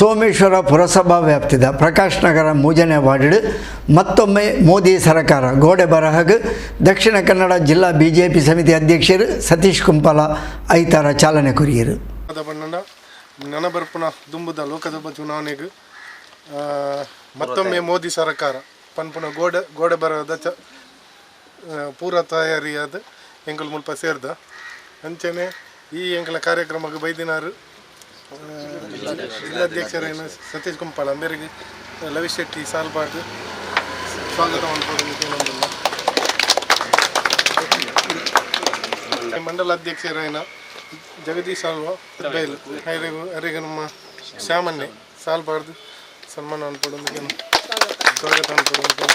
ಸೋಮೇಶ್ವರ ಪುರಸಭಾ ವ್ಯಾಪ್ತಿದ ಪ್ರಕಾಶ್ ನಗರ ಮೂಜನೆ ವಾರ್ಡ್, ಮತ್ತೊಮ್ಮೆ ಮೋದಿ ಸರ್ಕಾರ, ಗೋಡೆ ಬರಹಗ್, ದಕ್ಷಿಣ ಕನ್ನಡ ಜಿಲ್ಲಾ ಬಿಜೆಪಿ ಸಮಿತಿ ಅಧ್ಯಕ್ಷರು ಸತೀಶ್ ಕುಂಪಲ ಐತಾರ ಚಾಲನೆ ಕುರಿಯರು. ನನಬರ್ಪುನ ದುಂಬುದ ಲೋಕಸಭಾ ಚುನಾವಣೆಗೆ ಮತ್ತೊಮ್ಮೆ ಮೋದಿ ಸರ್ಕಾರ, ಪನ್ಪುನ ಗೋಡೆ ಗೋಡೆ ಬರದ ಚ ಪೂರ ತಯಾರಿಯಾದ ಎಂಗಳ ಮುಲ್ಪ ಸೇರ್ದ. ಅಂಚನೆ ಈ ಎಂಗಲ ಕಾರ್ಯಕ್ರಮಕ್ಕೆ ಬೈದಿನಾರು ಜಿಲ್ಲಾಧ್ಯಕ್ಷರೇನು ಸತೀಶ್ ಕುಂಪಾಳ ಮೇರೆಗೆ ಲವಿ ಶೆಟ್ಟಿ ಸಾಲ್ಪಾಡು ಸ್ವಾಗತ ಮಾಡ್ಬೋದು ಮಂಡಲ ಅಧ್ಯಕ್ಷರೇನ ಜಗದೀಶ್ ಅಲ್ವ ಬೈಲ್ ಹರಿಗೂ ಹರಿಗೂ ನಮ್ಮ ಶ್ಯಾಮನ್ನೆ ಸಾಲ್ಬಾರ್ದು ಸನ್ಮಾನ ಅನ್ಕೊಡೋದಕ್ಕೆ ಸ್ವಾಗತ ಅನ್ಕೊಡೋದಕ್ಕೆ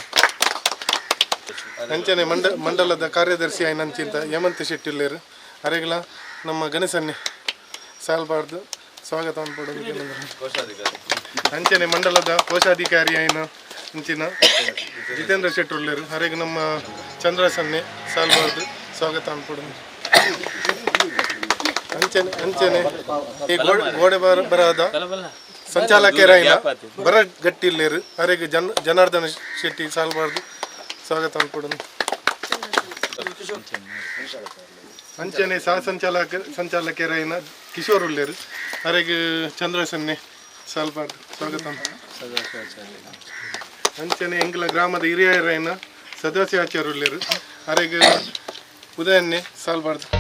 ಅಂಚನೆ ಮಂಡ ಮಂಡಲದ ಕಾರ್ಯದರ್ಶಿ ಆಯ್ನಂಚಿಂತ ಹೇಮಂತ್ ಶೆಟ್ಟಿ ಇಲ್ಲೇರು ಅರೆಗಳ ನಮ್ಮ ಗಣೇಶನ್ನೆ ಸಾಲ್ಬಾರ್ದು ಸ್ವಾಗತ ಅನ್ಕೊಡೋದಕ್ಕೆ ಅಂಚನೆ ಮಂಡಲದ ಕೋಶಾಧಿಕಾರಿ ಆಯ್ನ ಅಂಚಿನ ಜಿತೇಂದ್ರ ಶೆಟ್ಟಿ ಉಳ್ಳೇರು ಹರೆಗೆ ನಮ್ಮ ಚಂದ್ರಸನ್ನೆ ಸಾಲ್ಬಾರ್ದು. ಸ್ವಾಗತ ಅನ್ಕೊಡೋದು ಅಂಚನೆ ಅಂಚನೆ ಈ ಗೋಡೆ ಗೋಡೆ ಬರ ಬರದ ಸಂಚಾಲಕರಾಯಿನ ಬರ ಗಟ್ಟಿಲ್ಲೇರು ಅವರಿಗೆ ಜನ ಜನಾರ್ದನ ಶೆಟ್ಟಿ ಸಾಲ್ಬಾರ್ದು. ಸ್ವಾಗತ ಅನ್ಕೊಡೋದು ಅಂಚನೆ ಸಹ ಸಂಚಾಲಕ ಸಂಚಾಲಕರಾಯಿನ ಕಿಶೋರ್ ಉಳ್ಳೇರು. ಅವರಿಗೆ ಚಂದ್ರಸನ್ನೆ ಸ್ವಲ್ಪ ಸ್ವಾಗತ. ಅಂಚನೆ ಎಂಗ್ಲ ಗ್ರಾಮದ ಹಿರಿಯರಾಯಿನ ಸದಾಶಿವಾಚಾರ್ಯ ಉಳ್ಳೇರು. ಅವರಿಗೆ ಉದಯನ್ನೇ ಸಾಲ್ಬಾರ್ದು.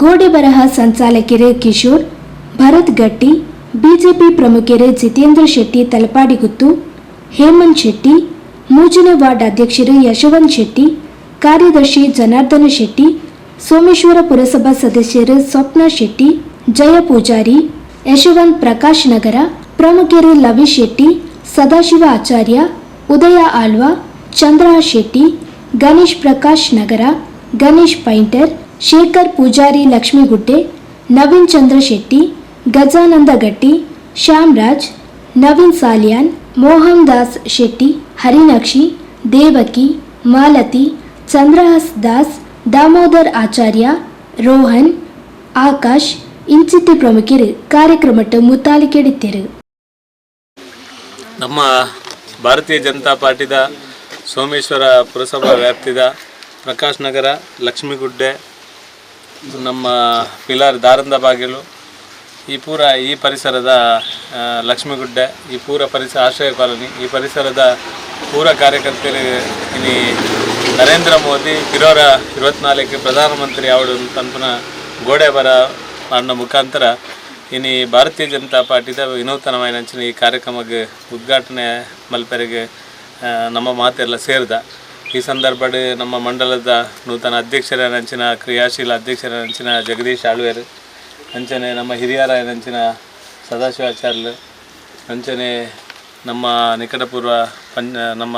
ಗೋಡೆ ಬರಹ ಸಂಚಾಲಕರೇ ಕಿಶೋರ್, ಭರತ್ ಗಟ್ಟಿ, ಬಿಜೆಪಿ ಪ್ರಮುಖರೇ ಜಿತೇಂದ್ರ ಶೆಟ್ಟಿ ತಲಪಾಡಿಗುತ್ತು, ಹೇಮಂತ್ ಶೆಟ್ಟಿ, ಮೂಜಿನ ವಾರ್ಡ್ ಅಧ್ಯಕ್ಷರು ಯಶವಂತ್ ಶೆಟ್ಟಿ, ಕಾರ್ಯದರ್ಶಿ ಜನಾರ್ದನ ಶೆಟ್ಟಿ, ಸೋಮೇಶ್ವರ ಪುರಸಭಾ ಸದಸ್ಯರು ಸ್ವಪ್ನ ಶೆಟ್ಟಿ, ಜಯ ಪೂಜಾರಿ, ಯಶವಂತ್ ಪ್ರಕಾಶ್ ನಗರ ಪ್ರಮುಖರು ಲವಿ ಶೆಟ್ಟಿ, ಸದಾಶಿವ ಆಚಾರ್ಯ, ಉದಯ ಆಳ್ವ, ಚಂದ್ರ ಶೆಟ್ಟಿ, ಗಣೇಶ್ ಪ್ರಕಾಶ್ ನಗರ, ಗಣೇಶ್ ಪೈಂಟರ್ ಶೇಖರ್ ಪೂಜಾರಿ ಲಕ್ಷ್ಮೀಗುಡ್ಡೆ, ನವೀನ್ ಚಂದ್ರ ಶೆಟ್ಟಿ ಗಜಾನಂದ ಗಟ್ಟಿ ಶ್ಯಾಮ್ ರಾಜ್ ನವೀನ್ ಸಾಲಿಯಾನ್ ಮೋಹನ್ ದಾಸ್ ಶೆಟ್ಟಿ, ಹರಿನಾಕ್ಷಿ, ದೇವಕಿ, ಮಾಲತಿ, ಚಂದ್ರಹಾಸ್ ದಾಸ್, ದಾಮೋದರ್ ಆಚಾರ್ಯ, ರೋಹನ್, ಆಕಾಶ್ ಇಂಚಿತಿ ಪ್ರಮುಖರು ಕಾರ್ಯಕ್ರಮಟ್ಟು ಮುತ್ತಾಲಿಕೆಡಿದ್ದರು ನಮ್ಮ ಭಾರತೀಯ ಜನತಾ ಪಾರ್ಟಿದ ಸೋಮೇಶ್ವರ ಪುರಸಭಾ ವ್ಯಾಪ್ತಿದ ಪ್ರಕಾಶ್ ನಗರ, ಲಕ್ಷ್ಮೀಗುಡ್ಡೆ ನಮ್ಮ ಪಿಲಾರ್ ದಾರಂದ ಬಾಗಿಲು, ಈ ಪೂರ ಈ ಪರಿಸರದ ಲಕ್ಷ್ಮೀಗುಡ್ಡೆ, ಈ ಪೂರ ಪರಿಸರ ಆಶ್ರಯ ಕಾಲೋನಿ, ಈ ಪರಿಸರದ ಪೂರ ಕಾರ್ಯಕರ್ತರು ಇನಿ ನರೇಂದ್ರ ಮೋದಿ ಇರೋರ ಇವತ್ನಾಲ್ಕು ಪ್ರಧಾನಮಂತ್ರಿ ಅವಳು ತನ್ಪುನ ಗೋಡೆ ಬರ ಅನ್ನೋ ಮುಖಾಂತರ ಇನಿ ಭಾರತೀಯ ಜನತಾ ಪಾರ್ಟಿದ ವಿನೂತನವಾಯಿನ ಈ ಕಾರ್ಯಕ್ರಮಕ್ಕೆ ಉದ್ಘಾಟನೆ ಮಲ್ಪೆರೆಗೆ ನಮ್ಮ ಮಾತೆಲ್ಲ ಸೇರಿದ. ಈ ಸಂದರ್ಭದಲ್ಲಿ ನಮ್ಮ ಮಂಡಲದ ನೂತನ ಅಧ್ಯಕ್ಷರ ನಂಚಿನ, ಕ್ರಿಯಾಶೀಲ ಅಧ್ಯಕ್ಷರ ನಂಚಿನ ಜಗದೀಶ್ ಆಳ್ವೇರ್, ಅಂಚನೆ ನಮ್ಮ ಹಿರಿಯರ ನಂಚಿನ ಸದಾಶಿವಾಚಾರ್ಯರು ಅಂಚನೆ ನಮ್ಮ ನಿಕಟಪೂರ್ವ ಪಂಚ ನಮ್ಮ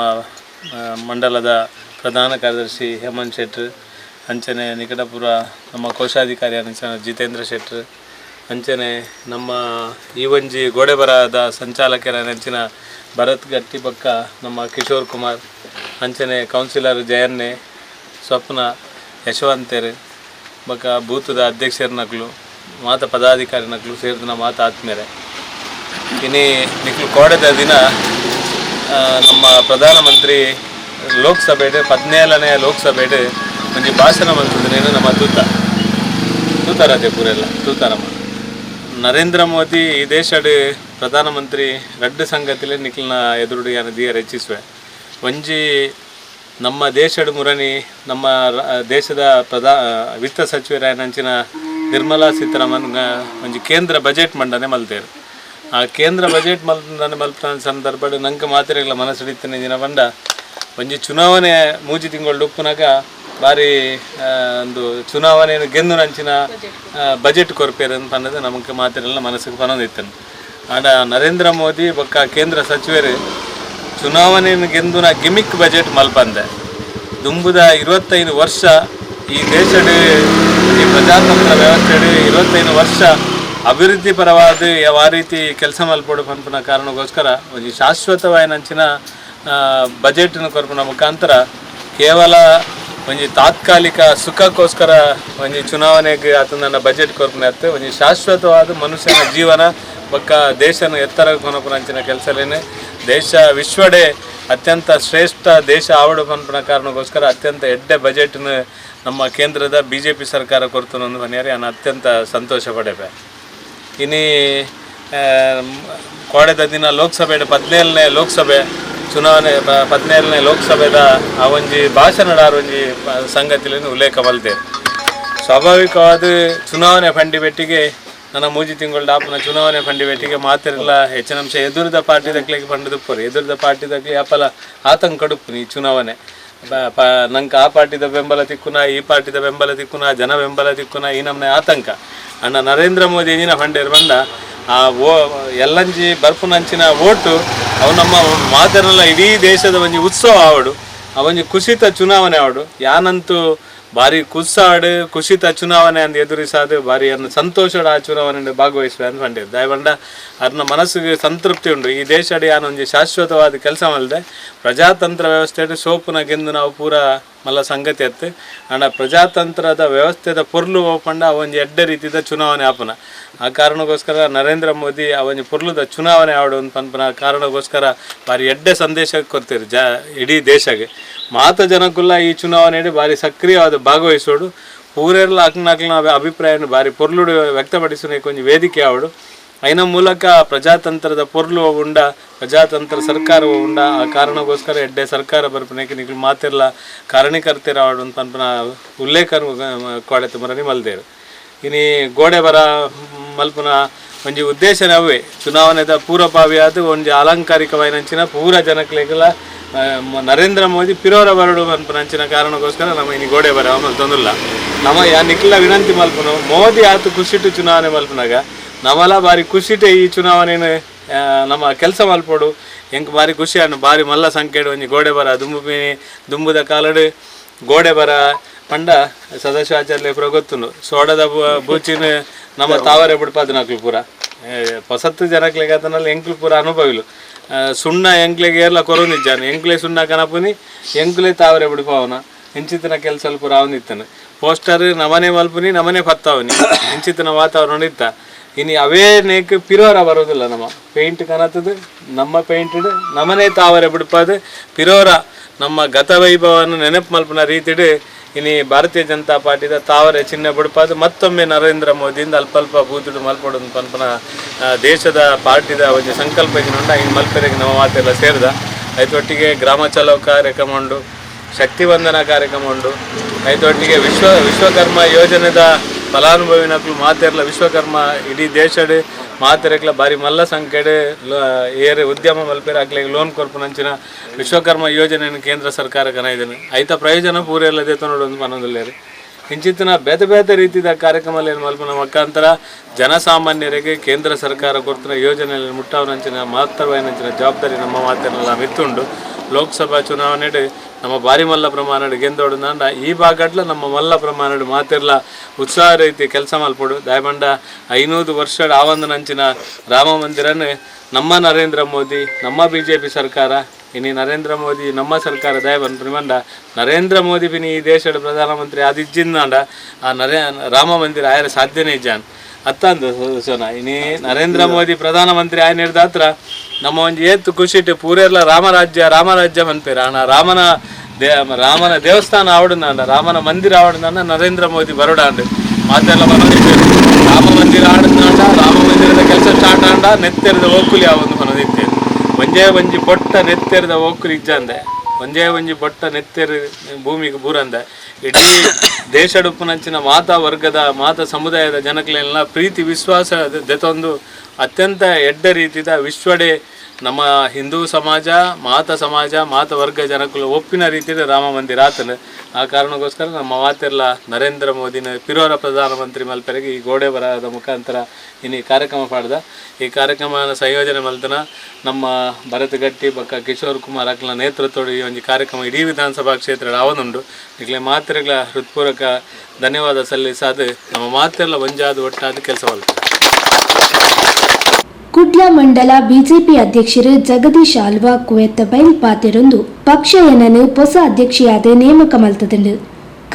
ಮಂಡಲದ ಪ್ರಧಾನ ಕಾರ್ಯದರ್ಶಿ ಹೇಮಂತ್ ಶೆಟ್ರ್, ಅಂಚನೆ ನಿಕಟಪೂರ್ವ ನಮ್ಮ ಕೋಶಾಧಿಕಾರಿ ನಂಚಿನ ಜಿತೇಂದ್ರ ಶೆಟ್ರ್, ಅಂಚನೆ ನಮ್ಮ ಈ ಒಂಜಿ ಗೋಡೆ ಬರಹದ ಸಂಚಾಲಕರ ನಂಚಿನ ಭರತ್ ಗಟ್ಟಿಪಕ್ಕ ನಮ್ಮ ಕಿಶೋರ್ ಕುಮಾರ್ ಅಂಚನೆ ಕೌನ್ಸಿಲರ್ ಜಯನ್ನೆ ಸ್ವಪ್ನ, ಯಶವಂತೇರು, ಬಕ ಬೂತದ ಅಧ್ಯಕ್ಷರನಕ್ಲು ಮಾತ ಪದಾಧಿಕಾರಿನಕ್ಲು ಸೇರಿದ ಮಾತ ಆತ್ಮೇರೆ. ಇನ್ನಿ ನಿಕ್ಲು ಕೋಡೆದ ದಿನ ನಮ್ಮ ಪ್ರಧಾನಮಂತ್ರಿ ಲೋಕಸಭೆಡ್, ಪದ್ನೇಳನೆಯ ಲೋಕಸಭೆಡ್ ಒಂಜಿ ಭಾಷಣ ಮಂತುಂಡು ನಮ್ಮ ತೂತ. ತೂತಾರತೆ ಪೂರೆಲ್ಲ ತೂತಾರಮ್ಮ ನರೇಂದ್ರ ಮೋದಿ ಈ ದೇಶಡ್ ಪ್ರಧಾನಮಂತ್ರಿ ರಡ್ಡು ಸಂಗತಿಲೆ ನಿಕ್ಲಿನ ಎದುರುಡಿಯನ್ನು ದಿಯ ರಚಿಸುವೆ. ಒಂಜಿ ನಮ್ಮ ದೇಶಡ್ ಮುರಣಿ ನಮ್ಮ ದೇಶದ ಪ್ರಧಾ ವಿತ್ತ ಸಚಿವರಾಯನಂಚಿನ ನಿರ್ಮಲಾ ಸೀತಾರಾಮನ್ ಒಂಜಿ ಕೇಂದ್ರ ಬಜೆಟ್ ಮಂಡನೆ ಮಲ್ತೇರು. ಆ ಕೇಂದ್ರ ಬಜೆಟ್ ಮಂಡನೆ ಮಲ್ಪನ ಸಂದರ್ಭಡ್ ನಂಗೆ ಮಾತ್ರೆಗಳ ಮನಸ್ಸಿಡಿತಿನ ದಿನ ಬಂಡ ಒಂಜಿ ಚುನಾವಣೆ ಮೂಜಿ ತಿಂಗಳು ಉಪ್ಪುನಾಗ ಬಾರಿ ಆ, ಒಂದು ಚುನಾವಣೆಯನ್ನು ಗೆಂದು ನಂಚಿನ ಬಜೆಟ್ ಕೊರಪೇರು ಅಂತ ಅನ್ನೋದು ನಮಗೆ ಮಾತಿರಲ್ಲ ಮನಸ್ಸಿಗೆ ಪನೊಂದಿತ್ತನು ಆಡ ನರೇಂದ್ರ ಮೋದಿ ಬೊಕ್ಕ ಕೇಂದ್ರ ಸಚಿವರು ಚುನಾವಣೆಯನ್ನು ನಾ ಗಿಮಿಕ್ ಬಜೆಟ್ ಮಲ್ಪಂದೆ. ದುಂಬುದ ಇರುವತ್ತೈದು ವರ್ಷ ಈ ದೇಶಡ್ ಈ ಪ್ರಜಾತಂತ್ರ ವ್ಯವಸ್ಥೆಡ್ ಇರುವತ್ತೈದು ವರ್ಷ ಅಭಿವೃದ್ಧಿ ಪರವಾದ ಯಾವ ರೀತಿ ಕೆಲಸ ಮಲ್ಪಡು ಪನ್ಪುನ ಕಾರಣಕ್ಕೋಸ್ಕರ ಒಂದು ಶಾಶ್ವತವಾಯಿನಂಚಿನ ಬಜೆಟ್ನ ಕೊರ್ಪುನ ಮುಖಾಂತರ ಕೇವಲ ಒಂಜಿ ತಾತ್ಕಾಲಿಕ ಸುಖಕ್ಕೋಸ್ಕರ ಒಂಜಿ ಚುನಾವಣೆಗೆ ಆತನ ಬಜೆಟ್ ಕೊರ್ಪುನ ಆಯ್ತು ಒಂಜಿ ಶಾಶ್ವತವಾದ ಮನುಷ್ಯನ ಜೀವನ ಬೊಕ್ಕ ದೇಶನ ಎತ್ತರ ಕೊನಪುನಂಚಿನ ಕೆಲಸಲೇನೆ ದೇಶ ವಿಶ್ವಡೆ ಅತ್ಯಂತ ಶ್ರೇಷ್ಠ ದೇಶ ಆವಡು ಕಾರಣಕ್ಕೋಸ್ಕರ ಅತ್ಯಂತ ಎಡ್ಡೆ ಬಜೆಟ್ನ ನಮ್ಮ ಕೇಂದ್ರದ ಬಿ ಜೆ ಪಿ ಸರ್ಕಾರ ಕೊಡ್ತು ನನ್ನ ಮನೆಯಾರಿ ನಾನು ಅತ್ಯಂತ ಸಂತೋಷ ಪಡೆಬೆ ಇನ್ನು ಕೋಡೆದ ದಿನ ಲೋಕಸಭೆ ಪದಿನೇಳನೇ ಲೋಕಸಭೆ, ಚುನಾವಣೆ ಪದಿನೇಳನೇ ಲೋಕಸಭೆದ ಆ ಒಂಜಿ ಭಾಷಣ ಒಂಜಿ ಸಂಗತಿಯಲ್ಲಿ ಉಲ್ಲೇಖ ಸ್ವಾಭಾವಿಕವಾದ ಚುನಾವಣೆ ಫಂಡಿ ಬೆಟ್ಟಿಗೆ ನನ್ನ ಮೂಜಿ ತಿಂಗಳ ಡಾಪ್ನ ಚುನಾವಣೆ ಫಂಡಿ ಬೆಟ್ಟಿಗೆ ಮಾತಿರಲ್ಲ, ಹೆಚ್ಚಿನ ಅಂಶ ಎದುರಿದ ಪಾರ್ಟಿ ದಕ್ಲಿಗೆ ಫಂಡ್ ದುಪ್ಪರು ಎದುರಿದ ಪಾರ್ಟಿ ದಕ್ಲಿ ಅಪಲ ಆತಂಕ ಕಡುಪು ಈ ಚುನಾವಣೆ. ನಂಗೆ ಆ ಪಾರ್ಟಿದ ಬೆಂಬಲ ತಿಕ್ಕುನ ಈ ಪಾರ್ಟಿದ ಬೆಂಬಲ ತಿಕ್ಕುನ ಜನ ಬೆಂಬಲ ತಿಕ್ಕುನ ಈ ನಮ್ಮನೆ ಆತಂಕ. ಅಣ್ಣ ನರೇಂದ್ರ ಮೋದಿ ಏನಿನ ಫಂಡೇರ್ ಬಂದ, ಆ ಓ ಎಲ್ಲಂಜಿ ಬರ್ಪುನಂಚಿನ ಓಟು, ಅವ ನಮ್ಮ ಮಾತರಲ್ಲ ಇಡೀ ದೇಶದ ಒಂಜಿ ಉತ್ಸವ ಆವಡು ಆ ಕುಸಿತ ಚುನಾವಣೆ ಆವಡು. ಯಾನಂತೂ ಭಾರಿ ಕುಸ್ಸಾಡು ಕುಸಿತ ಚುನಾವಣೆ ಅಂದ್ ಎದುರಿಸಾದು ಭಾರಿ ಅನ್ನ ಸಂತೋಷದ ಆ ಚುನಾವಣೆ ಭಾಗವಹಿಸುವೆ ಅಂತ ಕಂಡಿದ್ದು ದಯವಂಡ ಅರ್ನ ಮನಸ್ಸಿಗೆ ಸಂತೃಪ್ತಿ ಉಂಡು ಈ ದೇಶ ಯಾನ್ ಒಂಜಿ ಶಾಶ್ವತವಾದ ಕೆಲಸ ಮಲ್ದೆ, ಪ್ರಜಾತಂತ್ರ ವ್ಯವಸ್ಥೆ ಸೋಪುನ ಗೆಂದು ನಾವು ಪೂರ ಮಲ್ಲ ಸಂಗತಿ ಅತ್ತೆ. ಅಣ್ಣ, ಪ್ರಜಾತಂತ್ರದ ವ್ಯವಸ್ಥೆದ ಪೊರ್ಲು ಓಪಂಡ ಒಂಜಿ ಎಡ್ಡೆ ರೀತಿದ ಚುನಾವಣೆ ಆಪುನ. ಆ ಕಾರಣಕ್ಕೋಸ್ಕರ ನರೇಂದ್ರ ಮೋದಿ ಆ ಒಂಜಿ ಪೊರ್ಲುದ ಚುನಾವಣೆ ಆವಡು ಒಂದು ಪನ್ಪನ ಕಾರಣಕ್ಕೋಸ್ಕರ ಭಾರಿ ಎಡ್ಡೆ ಸಂದೇಶ ಕೊಡ್ತೀರಿ ಜ, ಇಡೀ ದೇಶಗೆ ಮಾತ ಜನಕ್ಕುಲ್ಲ ಈ ಚುನಾವಣೆಯಲ್ಲಿ ಭಾರಿ ಸಕ್ರಿಯವಾದ ಭಾಗವಹಿಸೋಡು. ಪೂರೆಲ್ಲ ಅಕ್ನಾಕ್ಲಿನ ಅಭಿಪ್ರಾಯನ ಭಾರಿ ಪೊರ್ಲುಡು ವ್ಯಕ್ತಪಡಿಸಿದ ಕೊಂಚ ವೇದಿಕೆ ಆವಡು. ಐನ ಮೂಲಕ ಪ್ರಜಾತಂತ್ರದ ಪೊರ್ಲು ಉಂಡ, ಪ್ರಜಾತಂತ್ರ ಸರ್ಕಾರ ಉಂಡ. ಆ ಕಾರಣಕ್ಕೋಸ್ಕರ ಎಡ್ಡೆ ಸರ್ಕಾರ ಬರ್ಪನೆಗೆ ನಿಗಳು ಮಾತಿರ್ಲ ಕಾರಣೀಕರ್ತಿರ ಆವಡು ಅಂತ ಪನ್ಪನ ಉಲ್ಲೇಖ ಕೊಡೆತು ಮರನಿ ಮಲ್ದೇರು. ಇನಿ ಗೋಡೆ ಬರ ಮಲ್ಪನ ಒಂಜಿ ಉದ್ದೇಶನೇ ಅವೇ ಚುನಾವಣೆದ ಪೂರ್ವಭಾವಿಯಾದ ಒಂಜಿ ಅಲಂಕಾರಿಕವಾಯಿನಂಚಿನ ಪೂರ ಮ- ನರೇಂದ್ರ ಮೋದಿ ಪಿರೋರ ಬರಡು ಮಲ್ಪನಂಚಿನ ಕಾರಣಕ್ಕೋಸ್ಕರ ನಮ್ಮ ಇನಿ ಗೋಡೆ ಬರ ಮಲ್ತೊಂದುಲ್ಲ. ನಮ್ಮ ಯಾ ನಿಕ್ಲ ವಿನಂತಿ ಮಲ್ಪನು, ಮೋದಿ ಆತು ಖುಷಿಟ್ಟು ಚುನಾವಣೆ ಮಲ್ಪನಾಗ ನಮ್ಮಲ ಬಾರಿ ಖುಷಿಟೆ ಈ ಚುನಾವಣೆನ ನಮ್ಮ ಕೆಲಸ ಮಲ್ಪಡು ಹೆಂಗೆ ಬಾರಿ ಖುಷಿ ಅನ್ನು ಬಾರಿ ಮಲ್ಲ ಸಂಖ್ಯೆಡು ಒಂಜಿ ಗೋಡೆ ಬರ ದುಂಬು ಮೀನಿ ದುಂಬುದ ಕಾಲಡು ಗೋಡೆ ಬರ. ಪಂಡ ಸದಾಶಿವಾಚಾರ್ಯ ಪುರ ಗೊತ್ತುಂಡು. ಸೋಡದ ಬು- ಬೂಚಿನ ನಮ್ಮ ತಾವರೆ ಬಿಡ್ಪಾದ ನಕ್ಲು ಪೂರ ಪಸತ್ತು ಜನಕ್ಲೆಗೆ ಅದನ್ನೆಲ್ಲ ಎಂಕ್ಲು ಪೂರ ಅನುಭವಿಲು. ಸುಣ್ಣ ಎಂಕ್ಲೆಗೆ ಏರ್ಲ ಕೊರೋನಿದ್ದಾನೆ ಎಂಕ್ಲೆ ಸುಣ್ಣ ಕನಪುನಿ ಎಂಕ್ಲೆ ತಾವರೆ ಬಿಡ್ಪಾವನ. ಹೆಂಚಿತನ ಕೆಲಸ ಪೂರ ಅವನಿತ್ತನು. ಪೋಸ್ಟರ್ ನಮನೆ ಮಲ್ಪುನಿ ನಮನೆ ಪತ್ತಾವನಿ ಹೆಂಚಿತನ ವಾತಾವರಣ ಇತ್ತ. ಇನಿ ಅವೇ ನೇಕ್ ಪಿರೋರ ಬರೋದಿಲ್ಲ ನಮ್ಮ ಪೇಂಟ್ ಕನತದ ನಮ್ಮ ಪೇಂಟಿಡ್ ನಮನೆ ತಾವರೆ ಬಿಡ್ಪಾದು. ಪಿರೋರ ನಮ್ಮ ಗತ ವೈಭವವನ್ನು ನೆನಪು ಮಲ್ಪನ ರೀತಿಡ್ ಇನಿ ಭಾರತೀಯ ಜನತಾ ಪಾರ್ಟಿದ ತಾವರೆ ಚಿಹ್ನೆ ಬಿಡ್ಪಾದು. ಮತ್ತೊಮ್ಮೆ ನರೇಂದ್ರ ಮೋದಿಯಿಂದ ಅಲ್ಪ ಅಲ್ಪ ಬೂದುಡು ಮಲ್ಪಡ ಪನ್ಪನ ದೇಶದ ಪಾರ್ಟಿದ ಒಂದು ಸಂಕಲ್ಪ ಇದ್ನುಂಡ ಈ ಮಲ್ಪರಿಗೆ ನಮ್ಮ ಮಾತೆಲ್ಲ ಸೇರಿದ. ಐತೊಟ್ಟಿಗೆ ಗ್ರಾಮ ಚಲೋ ಕಾರ್ಯಕ್ರಮ ಉಂಡು, ಶಕ್ತಿ ವಂದನಾ ಕಾರ್ಯಕ್ರಮ ಉಂಡು. ಐತೊಟ್ಟಿಗೆ ವಿಶ್ವ, ವಿಶ್ವಕರ್ಮ ಯೋಜನೆದ ಫಲಾನುಭವಿನಕ್ಲು ಮಾತೆರ್ಲ ವಿಶ್ವಕರ್ಮ, ಇಡೀ ದೇಶಡ್ ಮಾತೆರೆಕ್ಲ ಬಾರಿ ಮಲ್ಲ ಸಂಖ್ಯೆಡೆ ಏರೆ ಉದ್ಯಮ ಮಲ್ಪೇರ ಆಗ್ಲಿಗೆ ಲೋನ್ ಕೊರ್ಪುನಂಚಿನ ವಿಶ್ವಕರ್ಮ ಯೋಜನೆಯನ್ನು ಕೇಂದ್ರ ಸರ್ಕಾರ ಕನಾಯ್ದೇನೆ ಐತ ಪ್ರಯೋಜನ ಪೂರೈಲ್ಲ ದೇತನೋಡು ನೋಡು ಒಂದು ಮನದಲ್ಲಿ ಇಂಚಿತ್ತಿನ ಬೇತೆ ಬೇತೆ ರೀತಿಯ ಕಾರ್ಯಕ್ರಮ ಮಲ್ಪನ ಮುಖಾಂತರ ಜನಸಾಮಾನ್ಯರಿಗೆ ಕೇಂದ್ರ ಸರ್ಕಾರ ಕೊಡ್ತಿನ ಯೋಜನೆಯಲ್ಲಿ ಮುಟ್ಟಾವನಂಚಿನ ಮಹತ್ತರವಾಯಿನಂಚಿನ ಜವಾಬ್ದಾರಿ ನಮ್ಮ ಮಾತಿನೆಲ್ಲ ಮಿತ್ತುಂಡು. ಲೋಕಸಭಾ ಚುನಾವಣೆಡೆ ನಮ್ಮ ಬಾರಿ ಮಲ್ಲ ಪ್ರಮಾಣ ಗೆಂದೋಡು ನಾಂಡ ಈ ಭಾಗಡ್ಲ ನಮ್ಮ ಮಲ್ಲ ಪ್ರಮಾಣ ಮಾತಿರ್ಲ ಉತ್ಸಾಹ ರೀತಿ ಕೆಲಸ ಮಲ್ಪಡು. ದಯಮಂಡ ಐನೂರು ವರ್ಷ ಆವಂದನಂಚಿನ ರಾಮ ಮಂದಿರನ್ನು ನಮ್ಮ ನರೇಂದ್ರ ಮೋದಿ, ನಮ್ಮ ಬಿ ಜೆ ಪಿ ಸರ್ಕಾರ, ಇನಿ ನರೇಂದ್ರ ಮೋದಿ, ನಮ್ಮ ಸರ್ಕಾರ ದಯ ಬಂದು ಮಂಡ ನರೇಂದ್ರ ಮೋದಿ ಬಿನಿ ಈ ದೇಶದ ಪ್ರಧಾನಮಂತ್ರಿ ಆದಿಜ್ಜಿಂದ ಆ ನರೇ ರಾಮ ಮಂದಿರ ಆಯರ ಸಾಧ್ಯನೇ ಇಜ್ಜಾನ್. ಅತ್ತಂದು ಸೋನಾ, ಇನಿ ನರೇಂದ್ರ ಮೋದಿ ಪ್ರಧಾನಮಂತ್ರಿ ಆಯ್ನ ಹಿಡ್ದ ಹತ್ರ ನಮ್ಮ ಒಂಜಿ ಖುಷಿ ಖುಷಿಟ್ಟು ಪೂರೆಲ್ಲ ರಾಮರಾಜ್ಯ ರಾಮರಾಜ್ಯ ಮನ್ಪೇರ. ಅಣ್ಣ, ರಾಮನ ದೇ, ರಾಮನ ದೇವಸ್ಥಾನ ಆವಡನಾಂಡ ರಾಮನ ಮಂದಿರ ಆವಡನಾಂಡ ನರೇಂದ್ರ ಮೋದಿ ಬರೋಡಾಂಡ್ ಮಾತೆಲ್ಲ ಮನೋದಿದ್ದೇವೆ ರಾಮ ಮಂದಿರ ಆಡನಾಂಡ ರಾಮ ಮಂದಿರದ ಕೆಲಸ ಸ್ಟಾರ್ಟ್ ಆಂಡ ನೆತ್ತೆರದ ಓಕುಲಿ ಆ ಒಂದು ಮನೋದಿದ್ದೇವೆ ಒಂಜೇ ಒಂಜಿ ಬೊಟ್ಟ ನೆತ್ತೆರದ ಓಕುಲಿ ಇಜ್ಜಂದೆ ಒಂಜೇ ಒಂಜಿ ಬೊಟ್ಟ ನೆತ್ತೆರ ಭೂಮಿಗೆ ಬೂರಂದೆ ಇಡೀ ದೇಶಡುಪ್ಪುನಂಚಿನ ಮಾತಾ ವರ್ಗದ, ಮಾತಾ ಸಮುದಾಯದ ಜನಗಳೆಲ್ಲ ಪ್ರೀತಿ, ವಿಶ್ವಾಸ ಜೊತೊಂದು ಅತ್ಯಂತ ಎಡ್ಡ ರೀತಿಯ ವಿಶ್ವಡೆ ನಮ್ಮ ಹಿಂದೂ ಸಮಾಜ, ಮಾತ ಸಮಾಜ, ಮಾತ ವರ್ಗ ಜನಕ್ಕೂ ಒಪ್ಪಿನ ರೀತಿಯಲ್ಲಿ ರಾಮ ಮಂದಿರ ಆತನು. ಆ ಕಾರಣಕ್ಕೋಸ್ಕರ ನಮ್ಮ ಮಾತೆಲ್ಲ ನರೇಂದ್ರ ಮೋದಿನ ಪಿರೋರ ಪ್ರಧಾನಮಂತ್ರಿ ಮಲ್ಪೆರೆಗೆ ಈ ಗೋಡೆ ಬರಹದ ಮುಖಾಂತರ ಇನ್ನು ಈ ಕಾರ್ಯಕ್ರಮ ಪಾಡ್ದ. ಈ ಕಾರ್ಯಕ್ರಮ ಸಂಯೋಜನೆ ಮಲ್ತನ ನಮ್ಮ ಭರತ್ ಗಟ್ಟಿ ಬಕ್ಕ ಕಿಶೋರ್ ಕುಮಾರ್ ಅಕ್ಲ ನೇತೃತ್ವದ ಈ ಒಂದು ಕಾರ್ಯಕ್ರಮ ಇಡೀ ವಿಧಾನಸಭಾ ಕ್ಷೇತ್ರ ಅವನುಂಡು ಈಗಲೇ ಮಾತ್ರೆಗಳ ಹೃತ್ಪೂರ್ವಕ ಧನ್ಯವಾದ ಸಲ್ಲಿಸಾದ ನಮ್ಮ ಮಾತೆಲ್ಲ ಒಂಜಾದ ಒಟ್ಟಾದ ಕೆಲಸ ಕುಡ್ಲ ಮಂಡಲ ಬಿಜೆಪಿ ಅಧ್ಯಕ್ಷರು ಜಗದೀಶ್ ಆಲ್ವಾ ಕುವೆತ್ತ ಬೈಲ್ಪಾತಿರೊಂದು ಪಕ್ಷ ಎನ್ನನು ಹೊಸ ಅಧ್ಯಕ್ಷೆಯಾದ ನೇಮಕ ಮಲ್ತದಂಡು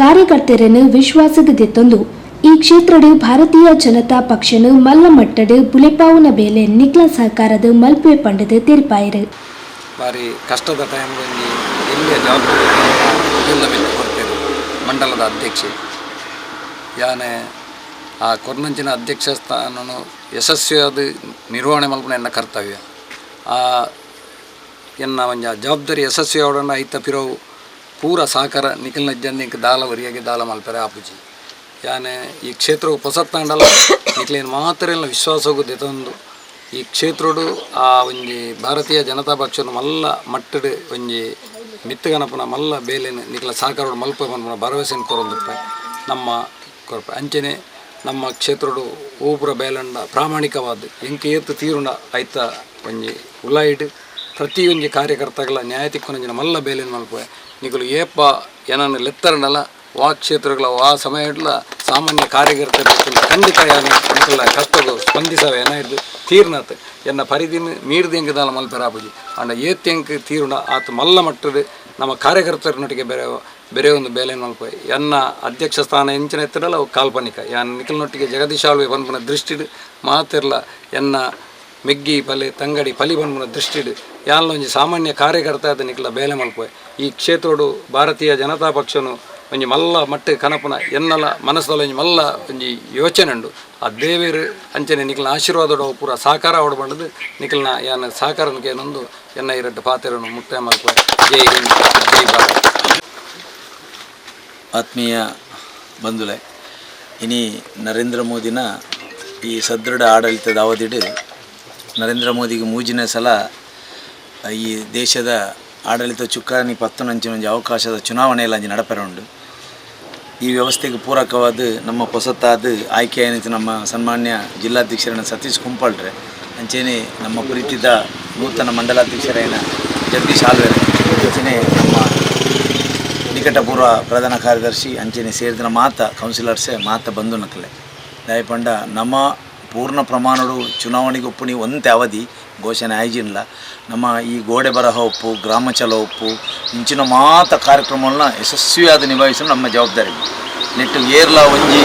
ಕಾರ್ಯಕರ್ತರನ್ನು ವಿಶ್ವಾಸದ ದಿತ್ತೊಂದು ಈ ಕ್ಷೇತ್ರಡು ಭಾರತೀಯ ಜನತಾ ಪಕ್ಷನು ಮಲ್ಲ ಮಟ್ಟಡು ಬೇಲೆ ನಿಕ್ಲ ಸಹಕಾರದ ಮಲ್ಪೆ ಪಂಡದ ತೀರ್ಪಾಯಿರು. ಬಾರಿ ಕಷ್ಟದ ಟೈಮ್ನಲ್ಲಿ ಎಲ್ಲಿಯ ಜವಾಬ್ದಾರಿ ಮಂಡಲದ ಅಧ್ಯಕ್ಷೆ. ಯಾನೆ ಆ ಕೊರ್ನಂಚಿನ ಅಧ್ಯಕ್ಷ ಸ್ಥಾನನು ಯಶಸ್ವಿಯಾದ ನಿರ್ವಹಣೆ ಮಲ್ಪನ ಎನ್ನ ಕರ್ತವ್ಯ. ಆ ಎನ್ನ ಒಂಜ ಜವಾಬ್ದಾರಿ ಯಶಸ್ವಿ ಅವಡನ್ನ ಐತ ಪಿರೋವು ಪೂರ ಸಹಕಾರ ನಿಖಿಲ್ನ ಜನ್ನಿಕ್ ದಾಲ ವರಿಯಾಗಿ ದಾಲ ಮಲ್ಪರೆ ಆಪುಜಿ. ಯಾನೆ ಈ ಕ್ಷೇತ್ರವು ಪೊಸತ್ತಾಂಡಲ ನಿಖಿಲಿನ ಮಾತ್ರ ಎಲ್ಲ ವಿಶ್ವಾಸಗೂ ಈ ಕ್ಷೇತ್ರಡು ಆ ಒಂಜಿ ಭಾರತೀಯ ಜನತಾ ಪಕ್ಷನ ಮಲ್ಲ ಮಟ್ಟಡು ಒಂಜಿ ಮಿತ್ತಗನಪನ ಮಲ್ಲ ಬೇಲೆನ ನಿಖಿಲ ಸಹಕಾರ ಮಲ್ಪ ಭರವಸೆಯನ್ನು ಕೊರೊಂದುಪ್ಪ. ನಮ್ಮ ಕೊರಪ ಅಂಚನೆ ನಮ್ಮ ಕ್ಷೇತ್ರಡು ಓಪುರ ಬೇಲಂಡ ಪ್ರಾಮಾಣಿಕವಾದ ಎಂಕೆ ಏತು ತೀರುಂಡ ಐತ ಒಂಜಿ ಉಲಾಯಿಡ್. ಪ್ರತಿಯೊಂಜಿ ಕಾರ್ಯಕರ್ತಗಳ ನ್ಯಾಯ ತಿಕ್ಕೊನಂಜಿನ ಮಲ್ಲ ಬೇಲೆನ ಮಲ್ಪ ನಿಗಲು ಏಪ ಏನನ್ನು ಲೆತ್ತರನಲ್ಲ, ವಾ ಕ್ಷೇತ್ರಗಳ ಆ ಸಮಯಡ್ಲ ಸಾಮಾನ್ಯ ಕಾರ್ಯಕರ್ತರ ಖಂಡಿತ ಯಾನು ನಿಖಲ ಕರ್ತಗ ಸ್ಪಂದಿಸವೆ ತೀರ್ನತ್. ಎನ್ನ ಪರಿದಿನ ಮೀರ್ದಿಂಗ ದಾಲ ಮಲ್ಪೆರಾಪುಜಿ ಅಂಡ ಏತ್ಯಂಕ್ ತೀರುಣ ಆತ ಮಲ್ಲ ಮಟ್ಟದ ನಮ್ಮ ಕಾರ್ಯಕರ್ತರನೊಟ್ಟಿಗೆ ಬೇರೆ ಬೇರೆ ಒಂದು ಬೇಲೆ ಮಲ್ಪ ಎನ್ನ ಅಧ್ಯಕ್ಷ ಸ್ಥಾನ ಎಂಚಿನ ಎತ್ತಿರಲ್ಲ, ಅವು ಕಾಲ್ಪನಿಕ. ಯಾನ್ ನಿಖಲ್ನೊಟ್ಟಿಗೆ ಜಗದೀಶಾಲ್ವೆ ಬಂದ್ಬನ ದೃಷ್ಟಿಡ್ ಮಾತಿರಲ್ಲ ಎನ್ನ ಮೆಗ್ಗಿ ಪಲೆ, ತಂಗಡಿ ಪಲಿ ಬಂದ್ಬನ ಯಾನ್ಲ ಒಂಜಿ ಸಾಮಾನ್ಯ ಕಾರ್ಯಕರ್ತ ಆದ ನಿಖಲ ಬೇಲೆ ಮಲ್ಪ ಈ ಕ್ಷೇತ್ರಡು ಭಾರತೀಯ ಜನತಾ ಪಕ್ಷನು ಒಂಜಿ ಮಲ್ಲ ಮಟ್ಟ ಕನಪನ ಎನ್ನಲ ಮನಸ್ಸಲ್ಲಿ ಒಂಜಿ ಮಲ್ಲ ಒಂಜಿ ಯೋಚನೆ ಉಂಡು. ಆ ದೇವೇರು ಅಂಚನೆ ನಿಖಲ್ನ ಆಶೀರ್ವಾದ ಪೂರ ಸಾಕಾರ ಹೊಡ್ಬಂಡದು ನಿಖಲ್ನ ಯಾನ ಸಾಕಾರನಿಗೆ ಏನೊಂದು ಎನ್ನ ಇರಟ್ಟು ಪಾತೆರನು ಮುಕ್ತಾಯ ಮಲ್ಪ ಜೈ ಹಿಂದ್, ಜೈ ಭಾರತ್. ಆತ್ಮೀಯ ಬಂಧುಲೆ ಇನಿ ನರೇಂದ್ರ ಮೋದಿನ ಈ ಸದೃಢ ಆಡಳಿತದ ಅವಧಿಡು ನರೇಂದ್ರ ಮೋದಿಗೆ ಮೂಜಿನ ಸಲ ಈ ದೇಶದ ಆಡಳಿತ ಚುಕ್ಕಾಣಿ ಪತ್ತನಂಚಿನ ಅವಕಾಶದ ಚುನಾವಣೆಯಲ್ಲಿ ಅಂಜಿ ನಡಪೆರ ಈ ವ್ಯವಸ್ಥೆಗೆ ಪೂರಕವಾದ ನಮ್ಮ ಹೊಸತಾದ ಏನಿತ್ತು ನಮ್ಮ ಸನ್ಮಾನ್ಯ ಜಿಲ್ಲಾಧ್ಯಕ್ಷರನ್ನ ಸತೀಶ್ ಕುಂಪಾಳ್ರೆ, ಅಂಚೇನೆ ನಮ್ಮ ಕುರಿತಿದ್ದ ನೂತನ ಮಂಡಲಾಧ್ಯಕ್ಷರೇನ ಜಗದೀಶ್ ಆಲ್ವೇರ ಅಂಚೇನೆ ನಮ್ಮ ನಿಕಟಪೂರ್ವ ಪ್ರಧಾನ ಕಾರ್ಯದರ್ಶಿ ಅಂಚೆನೆ ಸೇರಿದ ಮಾತ, ಕೌನ್ಸಿಲರ್ಸೇ ಮಾತ ಬಂದು ನಕಲೆ. ದಯಪಂಡ, ನಮ್ಮ ಪೂರ್ಣ ಪ್ರಮಾಣಡು ಚುನಾವಣೆಗೆ ಒಪ್ಪುನಿ ಒಂತೆ ಅವಧಿ, ಘೋಷಣೆ ಆಯ್ಜಿನ್ಲ ನಮ್ಮ ಈ ಗೋಡೆ ಬರಹ ಒಪ್ಪು, ಗ್ರಾಮ ಚಲೋ ಒಪ್ಪು, ಇಂಚಿನ ಮಾತ ಕಾರ್ಯಕ್ರಮಗಳನ್ನ ಯಶಸ್ವಿಯಾದ ನಿಭಾಯಿಸಲು ನಮ್ಮ ಜವಾಬ್ದಾರಿ. ನೆಟ್ಟು ಏರ್ಲ ಒಂಜಿ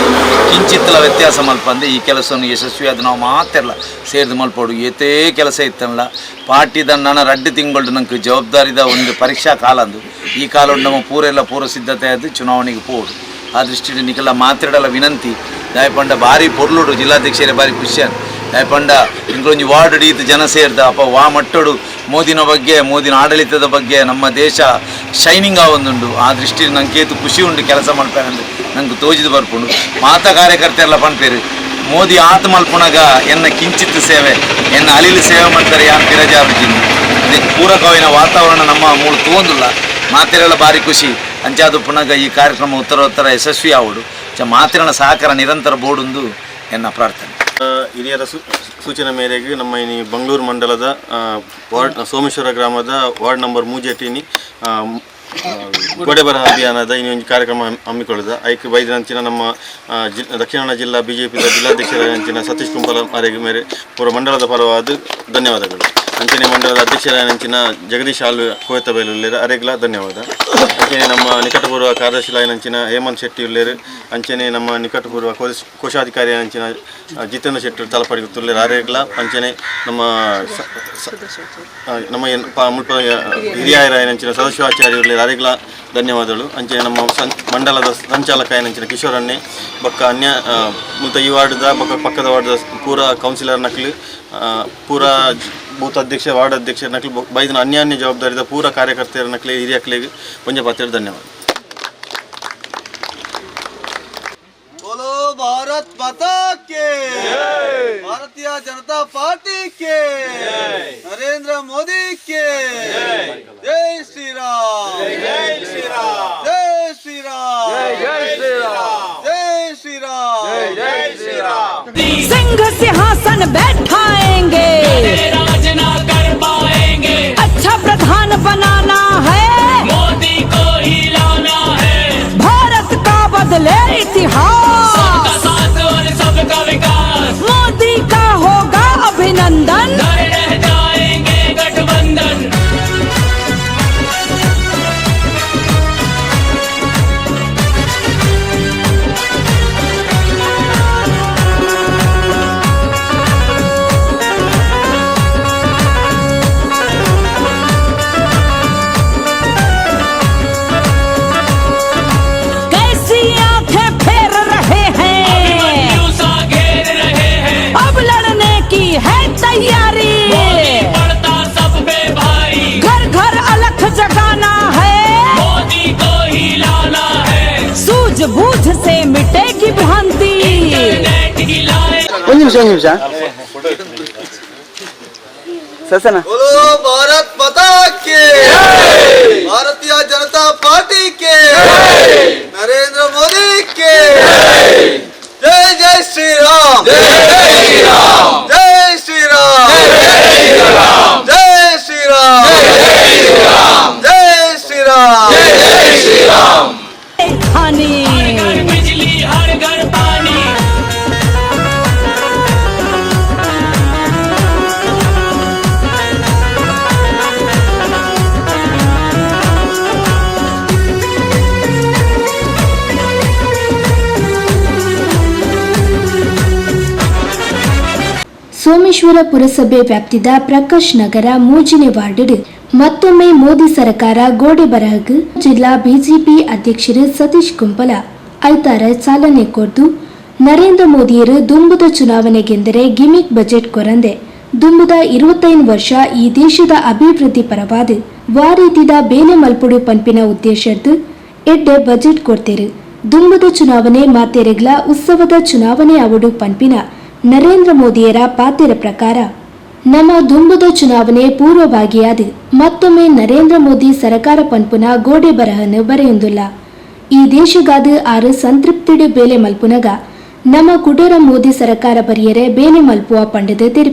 ಕಿಂಚಿತ್ತಲ ವ್ಯತ್ಯಾಸ ಮಲ್ಪಂದೆ ಈ ಕೆಲಸವನ್ನು ಅದು ನಾವು ಮಾತಿರಲ್ಲ ಸೇರಿದ ಮಲ್ಪಡು. ಏತೇ ಕೆಲಸ ಇತ್ತಲ್ಲ ಪಾರ್ಟಿದ ನನ್ನ ರಡ್ಡು ತಿಂಗಳು ನಂಗೆ ಜವಾಬ್ದಾರಿದ ಒಂದು ಪರೀಕ್ಷಾ ಕಾಲ ಅಂದು. ಈ ಕಾಲ ನಮ್ಮ ಪೂರೆಲ್ಲ ಪೂರ್ವ ಸಿದ್ಧತೆ ಆದ್ ಚುನಾವಣೆಗೆ ಪೋಡು. ಆ ದೃಷ್ಟಿಯಲ್ಲಿ ನಿಖಲ ಮಾತಾಡಲ ವಿನಂತಿ. ದಾಯಪಂಡ ಭಾರಿ ಪೊರ್ಲುಡು, ಜಿಲ್ಲಾಧ್ಯಕ್ಷರೇ ಭಾರಿ ಖುಷಿಯನ್ ದಾಯಪಂಡ ಇಂಗಳೊಂಜಿ ವಾರ್ಡ್ ಹಿಡಿಯಿತು ಜನ ಸೇರಿದ, ಅಪ್ಪ ವಾ ಮಟ್ಟಡು, ಮೋದಿನ ಬಗ್ಗೆ, ಮೋದಿನ ಆಡಳಿತದ ಬಗ್ಗೆ ನಮ್ಮ ದೇಶ ಶೈನಿಂಗ್ ಆವೊಂದುಂಡು. ಆ ದೃಷ್ಟಿಯಲ್ಲಿ ನಂಗೆ ಖುಷಿ ಉಂಟು ಕೆಲಸ ಮಲ್ಪೇನಂದು ನಂಗೆ ತೋಜಿದು ಬರ್ಪುಂಡು. ಮಾತ ಕಾರ್ಯಕರ್ತರೆಲ್ಲ ಪನ್ಪೇರು ಮೋದಿ ಆತ ಎನ್ನ ಕಿಂಚಿತ್ ಸೇವೆ, ಎನ್ನ ಅಲಿಲು ಸೇವೆ ಮಾಡ್ತಾರೆ ಯಾನ್ ಪಿರಜಾರ್ಜಿನಿ ಇದಕ್ಕೆ ಪೂರಕವಾಗಿನ ವಾತಾವರಣ ನಮ್ಮ ಮೂಳು ತೋಂದಿಲ್ಲ ಮಾತೆರೆಲ್ಲ ಭಾರಿ ಖುಷಿ. ಅಂಚಾದು ಪುನಗ ಈ ಕಾರ್ಯಕ್ರಮ ಉತ್ತರೋತ್ತರ ಯಶಸ್ವಿ ಆವಡು. ಚ ಮಾತಿನ ಸಹಕಾರ ನಿರಂತರ ಬೋಡುಂದು ಎನ್ನ ಪ್ರಾರ್ಥನೆ. ಹಿರಿಯರ ಸೂಚನೆ ಮೇರೆಗೆ ನಮ್ಮ ಇನಿ ಬೆಂಗಳೂರು ಮಂಡಲದ ವಾರ್ಡ್, ಸೋಮೇಶ್ವರ ಗ್ರಾಮದ ವಾರ್ಡ್ ನಂಬರ್ ಮೂಜೆಟಿನಿ ಗೋಡೆ ಬರಹ ಅಭಿಯಾನದ ಇನ್ನೊಂದು ಕಾರ್ಯಕ್ರಮ ಹಮ್ಮಿ- ಹಮ್ಮಿಕೊಳ್ಳದ ಐಕೆ ಬೈದಿನಂಚಿನ ನಮ್ಮ ಜಿ ದಕ್ಷಿಣ ಜಿಲ್ಲಾ ಬಿಜೆಪಿ ಜಿಲ್ಲಾಧ್ಯಕ್ಷರ ಅಂಚಿನ ಸತೀಶ್ ಕುಂಪಲ ಮಾರೆಗೆ ಮೇರೆ ಪೂರ್ವ ಮಂಡಲದ ಪರವಾದ ಧನ್ಯವಾದಗಳು. ಅಂಚನೆ ಮಂಡಲದ ಅಧ್ಯಕ್ಷರಾಯನಂಚಿನ ಜಗದೀಶ್ ಆಲ್ ಕೋಯತ ಅರೆಗ್ಲ ಧನ್ಯವಾದ. ಅಂಚನೆ ನಮ್ಮ ನಿಕಟಪೂರ್ವ ಕಾರ್ಯದರ್ಶಿಲಾಯನಂಚಿನ ಹೇಮಂತ್ ಶೆಟ್ಟಿ ಉಲ್ಲೇರು ಅಂಚನೆ ನಮ್ಮ ನಿಕಟಪೂರ್ವ ಕೋಶ- ಕೋಶಾಧಿಕಾರಿ ಅಂಚಿನ ಜಿತೇಂದ್ರ ಶೆಟ್ಟಿ ತಲಪಡಿ ತುಳ್ಳೇರು ಅರೆಗ್ಲ ಅಂಚನೆ ನಮ್ಮ ನಮ್ಮ ಮುಲ್ಪ ಹಿರಿಯರಾಯನಂಚಿನ ಸದಸ್ಯಾಚಾರ್ಯ ಉಲ್ಲೇರು ಅರೆಗ್ಲ ಧನ್ಯವಾದಗಳು. ಅಂಚನೆ ನಮ್ಮ ಮಂಡಲದ ಸಂಚಾಲಕ ಏನಂಚಿನ ಕಿಶೋರನ್ನೇ ಬಕ್ಕ ಅನ್ಯ ಮುಲ್ತ ಈ ವಾರ್ಡ್ದ, ಬಕ್ಕ ಪಕ್ಕದ ವಾರ್ಡ್ದ ಪೂರ ಕೌನ್ಸಿಲರ್ ನಕಲಿ ಪೂರ ಬೂತ್ ಅಧ್ಯಕ್ಷ ವಾರ್ಡ್ ಅಧ್ಯಕ್ಷ ನಕ್ಲು ಬೊ- ಬೈದಿನ ಅನ್ಯಾನ್ಯ ಜವಾಬ್ದಾರಿದ ಪೂರ ಕಾರ್ಯಕರ್ತರ ನಕ್ಲೆ ಹಿರಿಯಕ್ಲಿಗೆ ಪಂಜ ಪಾತ್ರ ಧನ್ಯವಾದ बोलो भारत माता के भारतीय जनता पार्टी के नरेंद्र मोदी के जय श्री राम जय श्री राम जय श्री राम जय श्री राम जय श्री राम जय श्री राम सिंह सिंहासन बैठाएंगे बनाना है। मोदी को ही लाना है। भारत का बदले इतिहास। ಒಂದು ನಿಮಿಷ ಒಂದು ನಿಮಿಷ ಸಸನ ಭಾರತ್ ಪತಾಕೆ ಭಾರತೀಯ ಜನತಾ ಪಾರ್ಟಿ ಕೆ ನರೇಂದ್ರ ಮೋದಿ ಕೆ ಜೈ ಜೈ ಶ್ರೀರಾಮ್ ಜೈ ಶ್ರೀರಾಮ್ ಜೈ ಶ್ರೀರಾಮ್ ಜೈ ಶ್ರೀರಾಮ್ ಜೈ ಶ್ರೀರಾಮ್ ಜೈ ಶ್ರೀರಾಮ್ ಸೋಮೇಶ್ವರ ಪುರಸಭೆ ವ್ಯಾಪ್ತಿದ ಪ್ರಕಾಶ್ ನಗರ ಮೂಜಿನೆ ವಾರ್ಡ್ ಮತ್ತೊಮ್ಮೆ ಮೋದಿ ಸರ್ಕಾರ ಗೋಡೆ ಬರಹಗ್ ಜಿಲ್ಲಾ ಬಿಜೆಪಿ ಅಧ್ಯಕ್ಷರು ಸತೀಶ್ ಕುಂಪಲ ಐತಾರ ಚಾಲನೆ ಕೊಡ್ದು, ನರೇಂದ್ರ ಮೋದಿಯರು ದುಂಬುದ ಚುನಾವಣೆಗೆಂದರೆ ಗಿಮಿಕ್ ಬಜೆಟ್ ಕೊರಂದೆ. ದುಂಬುದ ಇರುವತ್ತೈದು ವರ್ಷ ಈ ದೇಶದ ಅಭಿವೃದ್ಧಿ ಪರವಾದ. ವಾರೀತಿದ ಬೇನೆ ಮಲ್ಪುಡು ಪಂಪಿನ ಉದ್ದೇಶದ್ದು, ಎಡ್ಡೆ ಬಜೆಟ್ ಕೊಡ್ತೇರು. ದುಂಬುದ ಚುನಾವಣೆ ಮಾತೆರೆಗ್ಲ ಉತ್ಸವದ ಚುನಾವಣೆ ಅವಡು ಪಂಪಿನ ನರೇಂದ್ರ ಮೋದಿಯರ ಪಾತ್ರ ಪ್ರಕಾರ, ನಮ್ಮ ದುಂಬುದ ಚುನಾವಣೆ ಪೂರ್ವಭಾಗಿಯಾದ ಮತ್ತೊಮ್ಮೆ ನರೇಂದ್ರ ಮೋದಿ ಸರಕಾರ ಪನ್ಪುನ ಗೋಡೆ ಬರಹನ್ನು ಬರೆಯೊಂದುಲ್ಲ. ಈ ದೇಶಗಾದ ಆರು ಸಂತೃಪ್ತಿಡು ಬೇಲೆ ಮಲ್ಪುನಗ, ನಮ್ಮ ಕುಟುರ ಮೋದಿ ಸರಕಾರ ಬರಿಯರೆ ಬೇಲೆ ಮಲ್ಪುವ ಪಂಡದ ತೆರಿಪ